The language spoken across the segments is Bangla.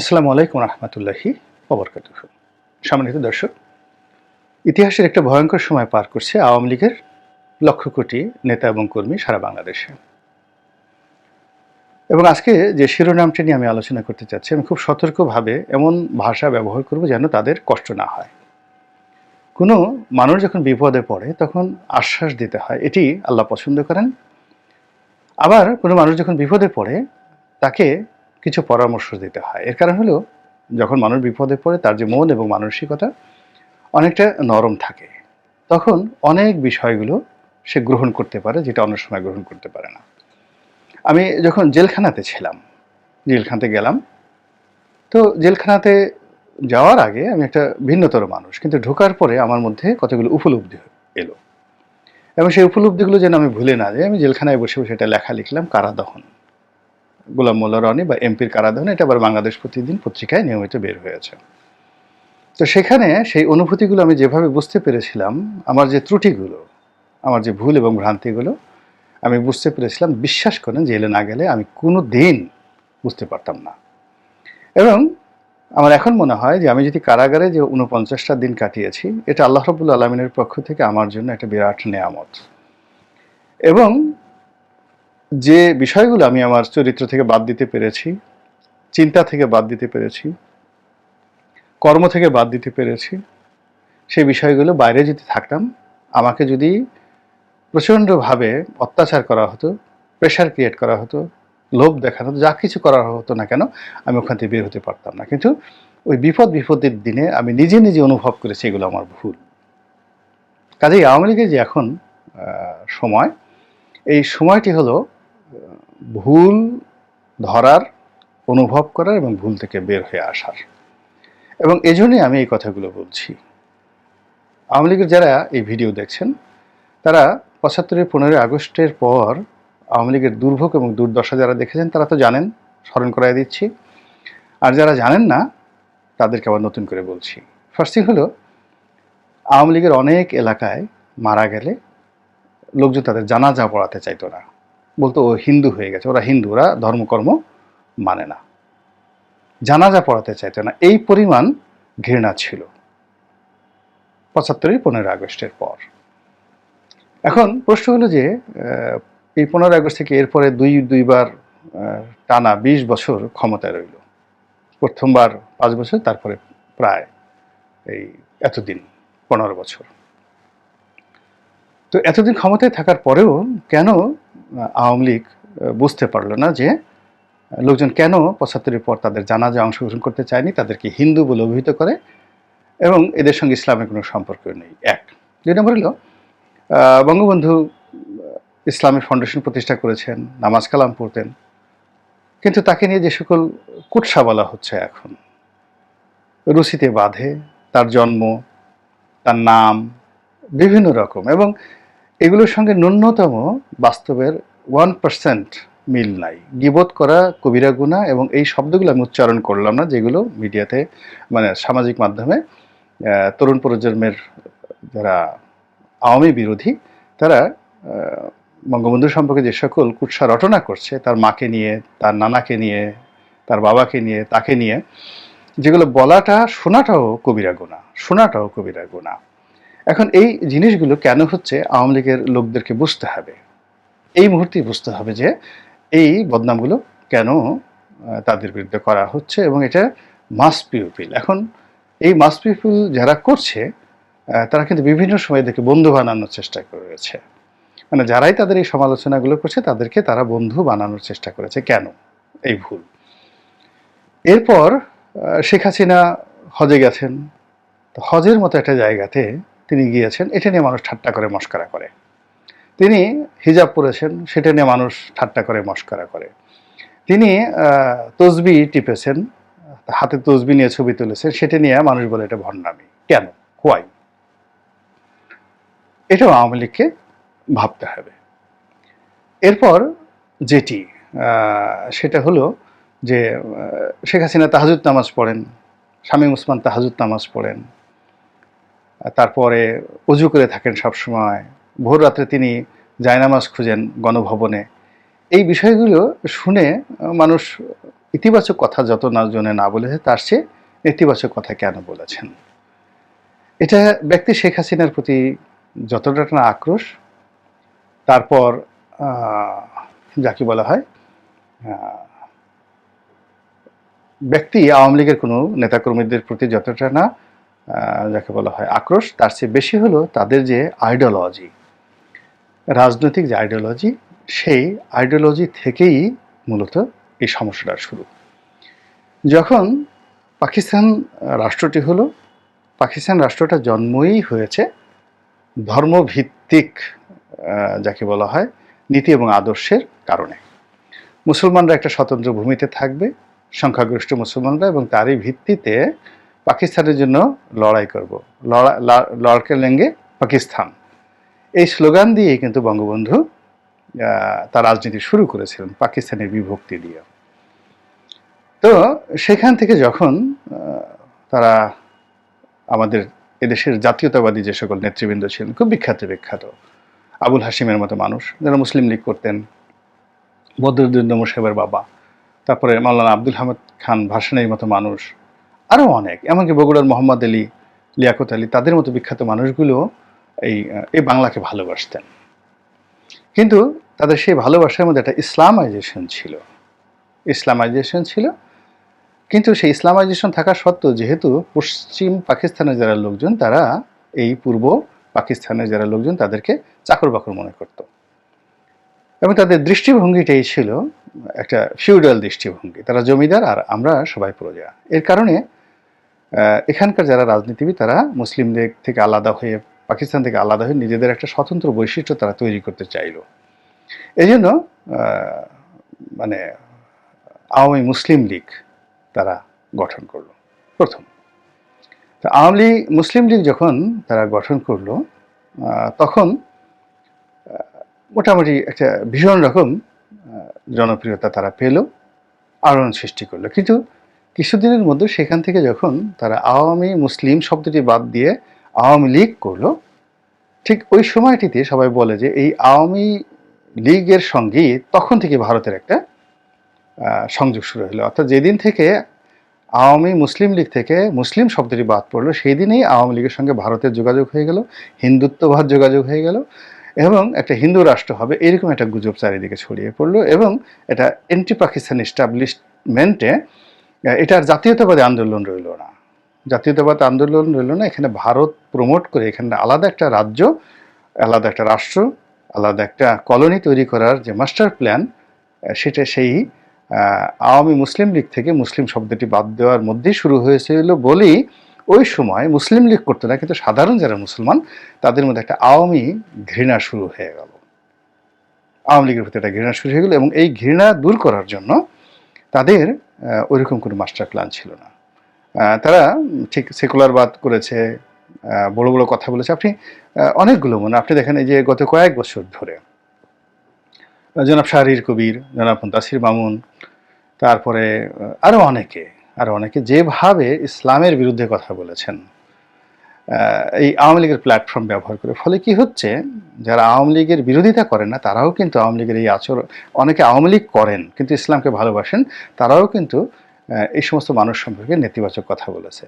আসসালামু আলাইকুম রহমতুল্লাহি ওবরকাত সম্মানিত দর্শক, ইতিহাসের একটা ভয়ঙ্কর সময় পার করছে আওয়ামী লীগের লক্ষ কোটি নেতা এবং কর্মী সারা বাংলাদেশে। এবং আজকে যে শিরোনামটি নিয়ে আমি আলোচনা করতে চাচ্ছি, আমি খুব সতর্কভাবে এমন ভাষা ব্যবহার করব যেন তাদের কষ্ট না হয়। কোনো মানুষ যখন বিপদে পড়ে, তখন আশ্বাস দিতে হয়, এটি আল্লাহ পছন্দ করেন। আবার কোনো মানুষ যখন বিপদে পড়ে, তাকে কিছু পরামর্শ দিতে হয়। এর কারণ হলো, যখন মানুষ বিপদে পড়ে, তার যে মন এবং মানসিকতা অনেকটা নরম থাকে, তখন অনেক বিষয়গুলো সে গ্রহণ করতে পারে, যেটা অন্য সময় গ্রহণ করতে পারে না। আমি যখন জেলখানাতে ছিলাম, জেলখানাতে গেলাম, তো জেলখানাতে যাওয়ার আগে আমি একটা ভিন্নতর মানুষ, কিন্তু ঢোকার পরে আমার মধ্যে কতগুলো উপলব্ধি এলো। এবং সেই উপলব্ধিগুলো যেন আমি ভুলে না যাই, আমি জেলখানায় বসে বসে এটা লেখা লিখলাম, কারাদহন। গোলাম মোল্লা রনি বা এমপির কারাদহন, এটা আবার বাংলাদেশ প্রতিদিন পত্রিকায় নিয়মিত বের হয়েছে। তো সেখানে সেই অনুভূতিগুলো আমি যেভাবে বুঝতে পেরেছিলাম, আমার যে ত্রুটিগুলো, আমার যে ভুল এবং ভ্রান্তিগুলো, আমি বুঝতে পেরেছিলাম, বিশ্বাস করেন জেলে না গেলে আমি কোনো দিন বুঝতে পারতাম না। এবং আমার এখন মনে হয় যে আমি যদি কারাগারে যে উনপঞ্চাশটা দিন কাটিয়েছি, এটা আল্লাহ রবুল্লা আলমিনের পক্ষ থেকে আমার জন্য একটা বিরাট নেয়ামত। এবং যে বিষয়গুলো আমি আমার চরিত্র থেকে বাদ দিতে পেরেছি, চিন্তা থেকে বাদ দিতে পেরেছি, কর্ম থেকে বাদ দিতে পেরেছি, সেই বিষয়গুলো বাইরে যদি থাকতাম, আমাকে যদি প্রচণ্ডভাবে অত্যাচার করা হতো প্রেশার ক্রিয়েট করা হতো, লোভ দেখানো হতো, যা কিছু করা হতো না কেন, আমি ওখান থেকে বের হতে পারতাম না। কিন্তু ওই বিপদ বিপদের দিনে আমি নিজে নিজে অনুভব করেছি এগুলো আমার ভুল। কাজেই আওয়ামী লীগের যে এখন সময়, এই সময়টি হলো ভুল ধরার অনুভব করার এবং ভুল থেকে বের হয়ে আসার। এবং এজন্যই আমি এই কথাগুলো বলছি। আওয়ামী লীগের যারা এই ভিডিও দেখছেন, তারা পঁচাত্তরের পনেরোই আগস্টের পর আওয়ামী লীগের দুর্ভোগ এবং দুর্দশা যারা দেখেছেন, তারা তো জানেন, স্মরণ করাই দিচ্ছি। আর যারা জানেন না, তাদেরকে আবার নতুন করে বলছি। ফার্স্ট থিং হলো, আওয়ামী লীগের অনেক এলাকায় মারা গেলে লোকজন তাদের জানাজা পড়াতে চাইতো না। বলতো ও হিন্দু হয়ে গেছে, ওরা হিন্দু, ওরা ধর্মকর্ম মানে না। জানাজা পড়াতে চাইতো না, এই পরিমাণ ঘৃণা ছিল। পঁচাত্তরই পনেরো আগস্টের পর। এখন প্রশ্ন হলো যে এই পনেরো আগস্ট থেকে এরপরে দুই, দুইবার টানা বিশ বছর ক্ষমতায় রইল। প্রথমবার পাঁচ বছর, তারপরে প্রায় এই এতদিন, পনেরো বছর। তো এতদিন ক্ষমতায় থাকার পরেও কেন আওয়ামী লীগ বুঝতে পারল না যে লোকজন কেন পঁচাত্তরের পর তাদের জানাজা অংশগ্রহণ করতে চায়নি, তাদেরকে হিন্দু বলে অভিহিত করে এবং এদের সঙ্গে ইসলামের কোনো সম্পর্ক নেই। এক। দুই নম্বর হলো বঙ্গবন্ধু ইসলামী ফাউন্ডেশন প্রতিষ্ঠা করেছেন, নামাজ কালাম পড়তেন, কিন্তু তাকে নিয়ে যে সকল কুৎসা বলা হচ্ছে এখন রুসিতে বাঁধে, তার জন্ম, তার নাম, বিভিন্ন রকম এবং এগুলোর সঙ্গে ন্যূনতম বাস্তবের ওয়ান পার্সেন্ট মিল নাই। গিবোধ করা কবিরা গুণা এবং এই শব্দগুলো আমি উচ্চারণ করলাম না, যেগুলো মিডিয়াতে মানে সামাজিক মাধ্যমে তরুণ প্রজন্মের যারা আওয়ামী বিরোধী, তারা বঙ্গবন্ধু সম্পর্কে যে সকল কুৎসা রটনা করছে, তার মাকে নিয়ে, তার নানাকে নিয়ে, তার বাবাকে নিয়ে, তাকে নিয়ে, যেগুলো বলাটা শোনাটাও কবিরা গোনা শোনাটাও কবিরা গোনা এখন এই জিনিসগুলো কেন হচ্ছে আওয়ামী লীগের লোকদেরকে বুঝতে হবে? এই মুহূর্তেই বুঝতে হবে যে এই বদনামগুলো কেন তাদের বিরুদ্ধে করা হচ্ছে এবং এটা মাস পিউপিল এখন এই মাস পিউপিল যারা করছে তারা কিন্তু বিভিন্ন সময় দেখে বন্ধু বানানোর চেষ্টা করেছে। মানে যারাই তাদের এই সমালোচনাগুলো করছে, তাদেরকে তারা বন্ধু বানানোর চেষ্টা করেছে। কেন? এই ভুল। এরপর শেখ হাসিনা হজে গেছেন। তো হজের মতো একটা জায়গাতে তিনি গিয়েছেন, এটা নিয়ে মানুষ ঠাট্টা করে, মস্করা করে। তিনি হিজাব পরেছেন, সেটা নিয়ে মানুষ ঠাট্টা করে, মস্করা করে। তিনি তসবি টিপেছেন, হাতে তসবি নিয়ে ছবি তুলেছেন, সেটা নিয়ে মানুষ বলে এটা ভণ্ডামি। কেন? হোয়াই এটাও আওয়ামী লীগকে ভাবতে হবে। এরপর যেটি সেটা হলো যে শেখ হাসিনা তাহাজুদ নামাজ পড়েন, শামীম উসমান তাহাজুদ নামাজ পড়েন তারপরে অজু করে থাকেন সবসময়। ভোর রাত্রে তিনি জায়নামাজ খুঁজেন গণভবনে। এই বিষয়গুলো শুনে মানুষ ইতিবাচক কথা যত না জনে না বলেছে, তার চেয়ে নেতিবাচক কথা কেন বলেছেন? এটা ব্যক্তি শেখ হাসিনার প্রতি যতটা না আক্রোশ, তারপর যাকে বলা হয় ব্যক্তি আওয়ামী লীগের কোনো নেতাকর্মীদের প্রতি যতটা না যাকে বলা হয় আক্রোশ, তার চেয়ে বেশি হলো তাদের যে আইডিওলজি রাজনৈতিক যে আইডিওলজি সেই আইডিওলজি থেকেই মূলত এই সমস্যাটা শুরু। যখন পাকিস্তান রাষ্ট্রটি হলো, পাকিস্তান রাষ্ট্রটা জন্মই হয়েছে ধর্মভিত্তিক যাকে বলা হয় নীতি এবং আদর্শের কারণে। মুসলমানরা একটা স্বতন্ত্র ভূমিতে থাকবে, সংখ্যাগরিষ্ঠ মুসলমানরা এবং তারই ভিত্তিতে পাকিস্তানের জন্য লড়াই করব। লড়া লড়কে লেঙ্গে পাকিস্তান। এই স্লোগান দিয়ে কিন্তু বঙ্গবন্ধু তার রাজনীতি শুরু করেছিলেন পাকিস্তানের বিভক্তি দিয়ে। তো সেখান থেকে যখন তারা আমাদের এদেশের জাতীয়তাবাদী যে সকল নেতৃবৃন্দ ছিলেন, খুব বিখ্যাত বিখ্যাত, আবুল হাসিমের মতো মানুষ, যারা মুসলিম লীগ করতেন, বদরুদ্দিন সাহেবের বাবা, তারপরে মাওলানা আব্দুল হামিদ খান ভাসানের মতো মানুষ আরও অনেক। এমনকি বগুড়ার মোহাম্মদ আলী, লিয়াকত আলী, তাদের মতো বিখ্যাত মানুষগুলো এই এই বাংলাকে ভালোবাসতেন। কিন্তু তাদের সেই ভালোবাসার মধ্যে একটা ইসলামাইজেশন ছিল। ইসলামাইজেশন ছিল। কিন্তু সেই ইসলামাইজেশন থাকা সত্ত্বেও যেহেতু পশ্চিম পাকিস্তানের যারা লোকজন, তারা এই পূর্ব পাকিস্তানের যারা লোকজন, তাদেরকে চাকর বাকর মনে করত। এবং তাদের দৃষ্টিভঙ্গিটাই ছিল একটা ফিউডাল দৃষ্টিভঙ্গি। তারা জমিদার আর আমরা সবাই প্রজা। এর কারণে এখানকার যারা রাজনীতিবিদ, তারা মুসলিমদের থেকে আলাদা হয়ে, পাকিস্তান থেকে আলাদা হয়ে নিজেদের একটা স্বতন্ত্র বৈশিষ্ট্য তারা তৈরি করতে চাইলো। এই জন্য মানে আওয়ামী মুসলিম লীগ তারা গঠন করল। প্রথম। তো আওয়ামী লীগ মুসলিম লীগ যখন তারা গঠন করল তখন মোটামুটি একটা ভীষণ রকম জনপ্রিয়তা তারা পেল, আলোড়ন সৃষ্টি করল। কিন্তু কিছুদিনের মধ্যে সেখান থেকে যখন তারা আওয়ামী মুসলিম শব্দটি বাদ দিয়ে আওয়ামী লীগ করল, ঠিক ওই সময়টিতে সবাই বলে যে এই আওয়ামী লীগের সঙ্গেই তখন থেকে ভারতের একটা সংযোগ শুরু হলো। অর্থাৎ যেদিন থেকে আওয়ামী মুসলিম লীগ থেকে মুসলিম শব্দটি বাদ পড়ল সেই দিনেই আওয়ামী লীগের সঙ্গে ভারতের যোগাযোগ হয়ে গেল, হিন্দুত্ববাদ যোগাযোগ হয়ে গেল এবং একটা হিন্দু রাষ্ট্র হবে এরকম একটা গুজব চারিদিকে ছড়িয়ে পড়ল এবং এটা এন্টি পাকিস্তান এস্টাবলিশমেন্টে এটার জাতীয়তাবাদী আন্দোলন রইল না। জাতীয়তাবাদ আন্দোলন রইল না, এখানে ভারত প্রমোট করে, এখানে আলাদা একটা রাজ্য, আলাদা একটা রাষ্ট্র, আলাদা একটা কলোনি তৈরি করার যে মাস্টার প্ল্যান সেটা সেই আওয়ামী মুসলিম লীগ থেকে মুসলিম শব্দটি বাদ দেওয়ার মধ্যেই শুরু হয়েছিল বলেই ওই সময় মুসলিম লীগ করতো না, কিন্তু সাধারণ যারা মুসলমান, তাদের মধ্যে একটা আওয়ামী ঘৃণা শুরু হয়ে গেল। আওয়ামী লীগের প্রতি একটা ঘৃণা শুরু হয়ে গেল এবং এই ঘৃণা দূর করার জন্য তাদের ওইরকম কোনো মাস্টার প্ল্যান ছিল না। তারা ঠিক সেকুলার বাদ করেছে বড় বড় কথা বলেছে। আপনি অনেকগুলো মনে, আপনি দেখেন এই যে গত কয়েক বছর ধরে জনাব শাহরির কবির, জনাব মুন্তাসির মামুন, তারপরে আরও অনেকে আরও অনেকে যেভাবে ইসলামের বিরুদ্ধে কথা বলেছেন এই আওয়ামী লীগের প্ল্যাটফর্ম ব্যবহার করে। ফলে কি হচ্ছে, যারা আওয়ামী লীগের বিরোধিতা করেন না, তারাও কিন্তু আওয়ামী লীগের এই আচরণ অনেকে আওয়ামী লীগ করেন, কিন্তু ইসলামকে ভালোবাসেন, তারাও কিন্তু এই সমস্ত মানুষ সম্পর্কে নেতিবাচক কথা বলেছে।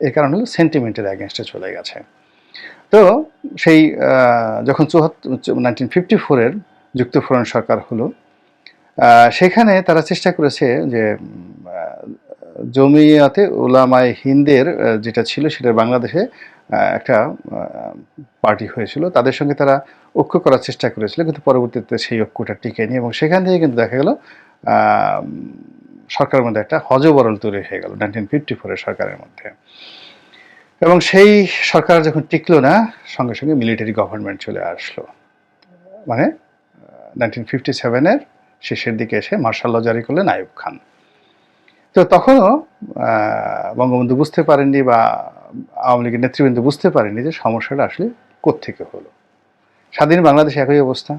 এর কারণ হলো সেন্টিমেন্টের অ্যাগেনস্টে চলে গেছে। তো সেই যখন চুয়াত্তর নাইনটিন ফিফটি ফোরের যুক্তফোরণ সরকার হলো সেখানে তারা চেষ্টা করেছে যে জমিয়াতে ওলামায় হিন্দের যেটা ছিল সেটা বাংলাদেশে একটা পার্টি হয়েছিল। তাদের সঙ্গে তারা ঐক্য করার চেষ্টা করেছিল, কিন্তু পরবর্তীতে সেই ঐক্যটা টিকেনি এবং সেখান থেকে কিন্তু দেখা গেল সরকারের মধ্যে একটা হজবরল তৈরি হয়ে গেল নাইনটিন ফিফটি ফোরের সরকারের মধ্যে। এবং সেই সরকার যখন টিকলো না, সঙ্গে সঙ্গে মিলিটারি গভর্নমেন্ট চলে আসলো। মানে নাইনটিন ফিফটি সেভেনের শেষের দিকে এসে মার্শাল ল জারি করলেন আইয়ুব খান। তো তখনও বঙ্গবন্ধু বুঝতে পারেননি বা আওয়ামী লীগের নেতৃবৃন্দ বুঝতে পারেনি যে সমস্যাটা আসলে কোত্থেকে হলো। স্বাধীন বাংলাদেশে একই অবস্থা।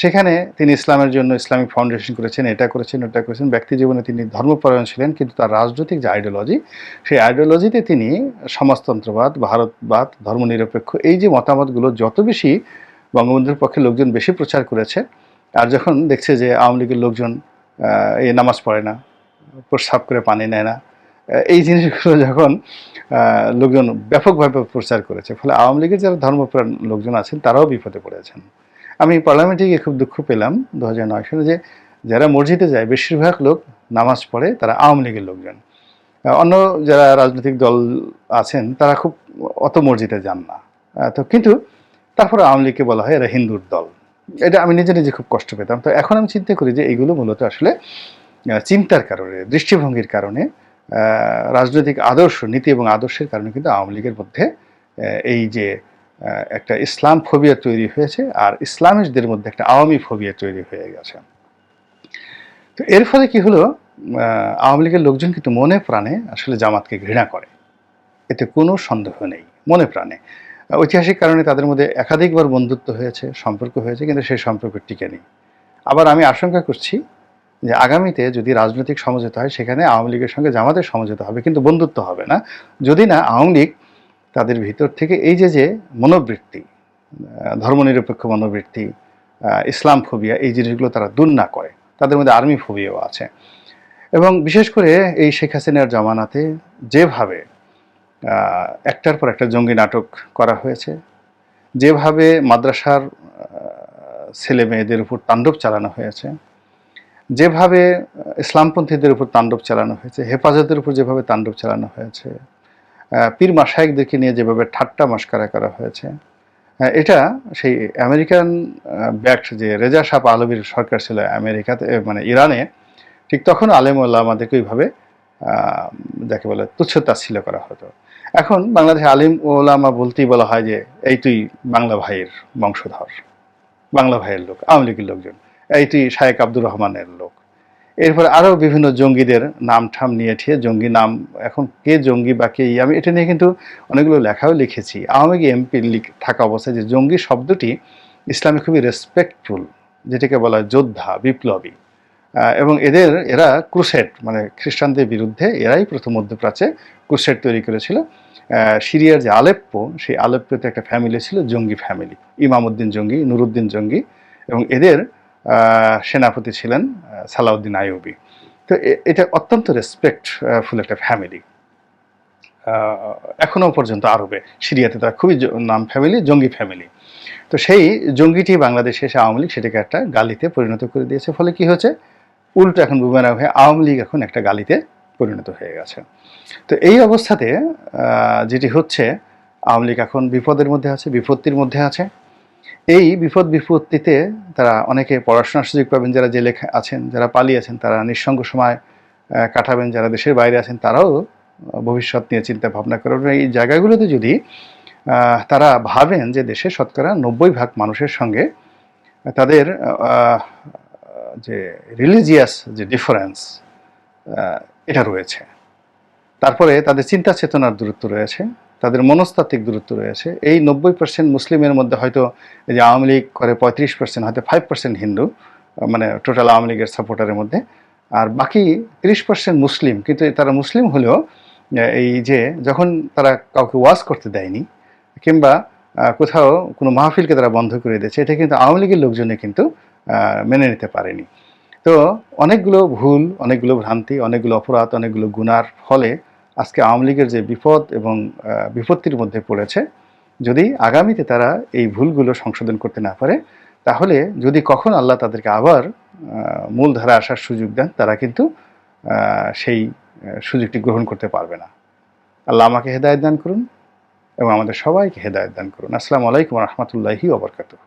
সেখানে তিনি ইসলামের জন্য ইসলামিক ফাউন্ডেশন করেছেন, এটা করেছেন, ওটা করেছেন। ব্যক্তি জীবনে তিনি ধর্মপরায়ণ ছিলেন, কিন্তু তার রাজনৈতিক যে আইডিওলজি সেই আইডিওলজিতে তিনি সমাজতন্ত্রবাদ, ভারতবাদ, ধর্মনিরপেক্ষ, এই যে মতামতগুলো যত বেশি বঙ্গবন্ধুর পক্ষে লোকজন বেশি প্রচার করেছে, আর যখন দেখছে যে আওয়ামী লীগের লোকজন এ নামাজ পড়ে না, প্রস্রাব করে পানি নেয় না এই জিনিসগুলো যখন লোকজন ব্যাপকভাবে প্রচার করেছে, ফলে আওয়ামী লীগের যারা ধর্মপ্রাণ লোকজন আছেন, তারাও বিপদে পড়েছেন। আমি পার্লামেন্টে গিয়ে খুব দুঃখ পেলাম দু হাজার নয় সালে যে, যারা মসজিদে যায়, বেশিরভাগ লোক নামাজ পড়ে তারা আওয়ামী লীগের লোকজন। অন্য যারা রাজনৈতিক দল আছেন, তারা খুব অত মসজিদে যান না। তো কিন্তু তারপরে আওয়ামী লীগকে বলা হয় এরা হিন্দুর দল। এটা আমি নিজে নিজে খুব কষ্ট পেতাম। তো এখন আমি চিন্তা করি যে, এইগুলো মূলত আসলে চিন্তার কারণে, দৃষ্টিভঙ্গির কারণে রাজনৈতিক আদর্শ, নীতি এবং আদর্শের কারণে কিন্তু আওয়ামী লীগের মধ্যে এই যে একটা ইসলাম ফোবিয়া তৈরি হয়েছে আর ইসলামিস্টদের মধ্যে একটা আওয়ামী ফোবিয়া তৈরি হয়ে গেছে। তো এর ফলে কি হলো? আওয়ামী লীগের লোকজন কিন্তু মনে প্রাণে আসলে জামাতকে ঘৃণা করে। এতে কোনো সন্দেহ নেই, মনে প্রাণে। ঐতিহাসিক কারণে তাদের মধ্যে একাধিকবার বন্ধুত্ব হয়েছে, সম্পর্ক হয়েছে, কিন্তু সেই সম্পর্ক টিকে নেই। আবার আমি আশঙ্কা করছি যে আগামীতে যদি রাজনৈতিক সমঝোতা হয়, সেখানে আওয়ামী লীগের সঙ্গে জামাতের সমঝোতা হবে, কিন্তু বন্ধুত্ব হবে না। যদি না, আওয়ামী লীগ তাদের ভিতর থেকে এই যে যে মনোবৃত্তি ধর্মনিরপেক্ষ মনোবৃত্তি ইসলাম ফোবিয়া, এই জিনিসগুলো তারা দূর না করে, তাদের মধ্যে আর্মি ফোবিয়াও আছে। এবং বিশেষ করে এই শেখ হাসিনার জামানাতে যেভাবে একটার পর একটা জঙ্গি নাটক করা হয়েছে, যেভাবে মাদ্রাসার ছেলে মেয়েদের উপর তাণ্ডব চালানো হয়েছে যেভাবে ইসলামপন্থীদের উপর তাণ্ডব চালানো হয়েছে, হেফাজতের উপর যেভাবে তাণ্ডব চালানো হয়েছে পীর মাসায়কদেরকে নিয়ে যেভাবে ঠাট্টা মাস্কারা করা হয়েছে এটা সেই আমেরিকান ব্যাক্ট যে রেজা শাহ আলবীর সরকার ছিল আমেরিকাতে মানে ইরানে, ঠিক তখন আলেম আমাদেরকে ওইভাবে যাকে বলে তুচ্ছতাচ্ছিল্য করা হতো। এখন বাংলাদেশে আলিম ওলামা বলতেই বলা হয় যে, এই তুই বাংলা ভাইয়ের বংশধর, বাংলা ভাইয়ের লোক, আওয়ামী লীগের লোকজন। তুই শায়েক আব্দুর রহমানের লোক। এরপরে আরও বিভিন্ন জঙ্গিদের নাম ঠাম নিয়ে ঠিয়ে জঙ্গি নাম এখন কে জঙ্গি বা কে আমি এটা নিয়ে কিন্তু অনেকগুলো লেখাও লিখেছি। আওয়ামী লীগ এমপি থাকা অবস্থায় যে জঙ্গি শব্দটি ইসলামে খুবই রেসপেক্টফুল যেটাকে বলা হয় যোদ্ধা, বিপ্লবী। এবং এদের, এরা ক্রুসেট মানে খ্রিস্টানদের বিরুদ্ধে এরাই প্রথম মধ্যপ্রাচ্যে ক্রুসেট তৈরি করেছিল। সিরিয়ার যে আলেপ্পো, সেই আলেপ্পোতে একটা ফ্যামিলি ছিল, জঙ্গি ফ্যামিলি ইমামউদ্দিন জঙ্গি, নুরুদ্দিন জঙ্গি। এবং এদের সেনাপতি ছিলেন সালাউদ্দিন আইয়ুবি। তো এটা অত্যন্ত রেসপেক্ট ফুল একটা ফ্যামিলি এখনও পর্যন্ত আরবে। সিরিয়াতে তারা খুবই নাম ফ্যামিলি জঙ্গি ফ্যামিলি তো সেই জঙ্গিটি বাংলাদেশে এসে আওয়ামী লীগ সেটাকে একটা গালিতে পরিণত করে দিয়েছে। ফলে কি হচ্ছে উল্টো এখন বুমেরাং হয়ে আওয়ামী লীগ এখন একটা গালিতে পরিণত হয়ে গেছে। তো এই অবস্থাতে যেটি হচ্ছে, আওয়ামী লীগ এখন বিপদের মধ্যে আছে, বিপত্তির মধ্যে আছে। এই বিপদ বিপত্তিতে তারা অনেকে পড়াশোনার সুযোগ পাবেন, যারা জেলে আছেন, যারা পালিয়ে আছেন, তারা নিঃসঙ্গ সময় কাটাবেন, যারা দেশের বাইরে আছেন, তারাও ভবিষ্যৎ নিয়ে চিন্তা ভাবনা করবেন এই জায়গাগুলোতে যদি তারা ভাবেন যে দেশে শতকরা নব্বই ভাগ মানুষের সঙ্গে তাদের যে রিলিজিয়াস যে ডিফারেন্স এটা রয়েছে। তারপরে তাদের চিন্তা চেতনার দূরত্ব রয়েছে। তাদের মনস্তাত্ত্বিক দূরত্ব রয়েছে। এই নব্বই পার্সেন্ট মুসলিমের মধ্যে হয়তো এই যে আওয়ামী লীগ করে পঁয়ত্রিশ পার্সেন্ট হয়তো ফাইভ পার্সেন্ট হিন্দু মানে টোটাল আওয়ামী লীগের সাপোর্টারের মধ্যে। আর বাকি তিরিশ পার্সেন্ট মুসলিম, কিন্তু তারা মুসলিম হলেও এই যে যখন তারা কাউকে ওয়াজ করতে দেয়নি, কিংবা কোথাও কোনো মাহফিলকে তারা বন্ধ করে দিয়েছে, এটা কিন্তু আওয়ামী লীগের লোকজনে কিন্তু মেনে নিতে পারেনি। তো অনেকগুলো ভুল, অনেকগুলো ভ্রান্তি, অনেকগুলো অপরাধ, অনেকগুলো গুনার ফলে আজকে আওয়ামী লীগের যে বিপদ এবং বিপত্তির মধ্যে পড়েছে, যদি আগামীতে তারা এই ভুলগুলো সংশোধন করতে না পারে, তাহলে যদি কখন আল্লাহ তাদেরকে আবার মূলধারা আসার সুযোগ দেন, তারা কিন্তু সেই সুযোগটি গ্রহণ করতে পারবে না। আল্লাহ আমাকে হেদায়ত দান করুন এবং আমাদের সবাইকে হেদায়ত দান করুন। আসসালামু আলাইকুম রহমতুল্লাহি ওবরকাতুহ